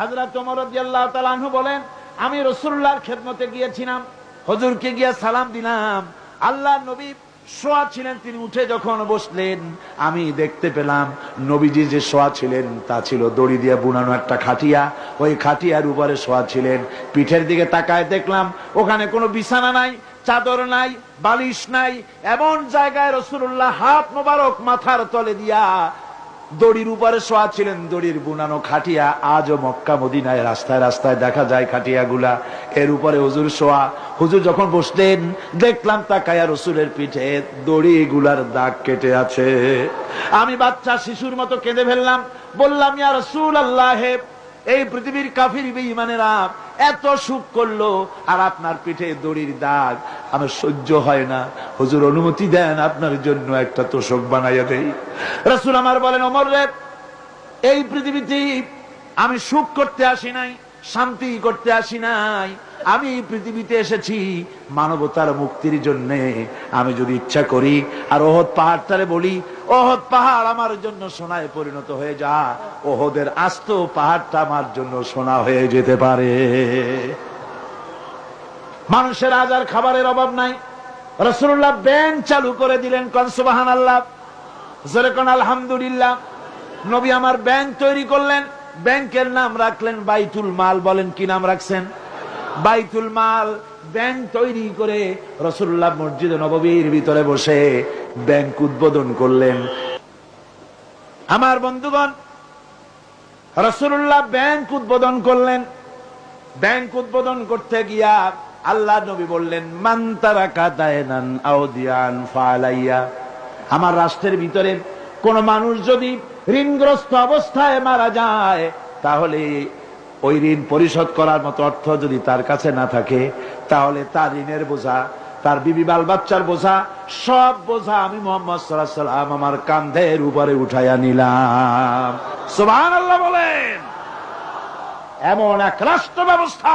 হাজরত ওমর রাদিয়াল্লাহু তাআলা আনহু বলেন, আমি রাসূলুল্লাহর খেদমতে গিয়েছিলাম, হুজুরকে গিয়ে সালাম দিলাম। আল্লাহ নবী শোয়া ছিলেন, তিনি উঠে যখন বসলেন, আমি দেখতে পেলাম নবীজি যে শোয়া ছিলেন, তা ছিল দড়ি দিয়ে বুনানো একটা খাটিয়া। ওই খাটিয়ার উপরে শোয়া ছিলেন। পিঠের দিকে তাকায় দেখলাম, ওখানে কোনো বিছানা নাই, চাদর নাই, বালিশ নাই। এমন জায়গায় রসুল্লাহ হাত মোবারক মাথার তলে দিয়া দড়ির উপরে শোয়া ছিলেন দড়ির বুনানো খাটিয়া, আজও মক্কা মদিনায় রাস্তায় রাস্তায় দেখা যায় খাটিয়া গুলা এর উপরে হুজুর শোয়া। হুজুর যখন বসতেন দেখলাম তাকায়া রসুলের পিঠে দড়ি গুলার দাগ কেটে আছে। আমি বাচ্চা শিশুর মতো কেঁদে ফেললাম। বললাম, ইয়া রসুল আল্লাহ এই পৃথিবীর কাফির বেঈমানেরা এত সুখ করল, আর আপনার পিঠে দড়ির দাগ। আমার সহ্য হয় না। হুজুর অনুমতি দেন আপনার জন্য একটা তোষক বানাইয়া দেই। রসুল আমার বলেন অমর রে, এই পৃথিবীতে আমি সুখ করতে আসি নাই, শান্তি করতে আসি নাই। আমি এই পৃথিবীতে এসেছি মানবতার মুক্তির জন্য। আমি যদি ইচ্ছা করি, আর ওহদ পাহাড়টারে বলি, ওহদ পাহাড় আমার জন্য সোনায় পরিণত হয়ে যা। ওহদের আস্ত পাহাড়টা আমার জন্য সোনা হয়ে যেতে পারে। মানুষের আজ আর খাবারের অভাব নাই। রসুল্লাহ ব্যাংক চালু করে দিলেন কনসুবাহান আল্লাহ যেরকম আলহামদুলিল্লাহ। নবী আমার ব্যাংক তৈরি করলেন। ব্যাংকের নাম রাখলেন বাইতুল মাল। বলেন কি নাম রাখছেন? বাইতুল মাল, ব্যাংক তৈরি করে রসুল্লাহ মসজিদ নববীর ভিতরে বসে ব্যাংক উদ্বোধন করলেন। আমার বন্ধুগণ রসুল্লাহ ব্যাংক উদ্বোধন করলেন। ব্যাংক উদ্বোধন করতে গিয়া আল্লাহ নবী বললেন মান্তারা কাদায়নান আমার রাষ্ট্রের ভিতরে কোন মানুষ যদি ঋণগ্রস্ত অবস্থায় মারা যায়, তাহলে ওই ঋণ পরিশোধ করার মতো অর্থ যদি তার কাছে না থাকে, তাহলে তার ঋণের বোঝা, তার বিবি বাল বাচ্চার বোঝা, সব বোঝা আমি মোহাম্মদ সাল্লাম আমার কান্ধের উপরে উঠাইয়া নিলাম। সুবহান আল্লাহ বলেন। এমন এক রাষ্ট্র ব্যবস্থা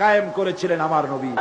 কায়েম করেছিলেন আমার নবী।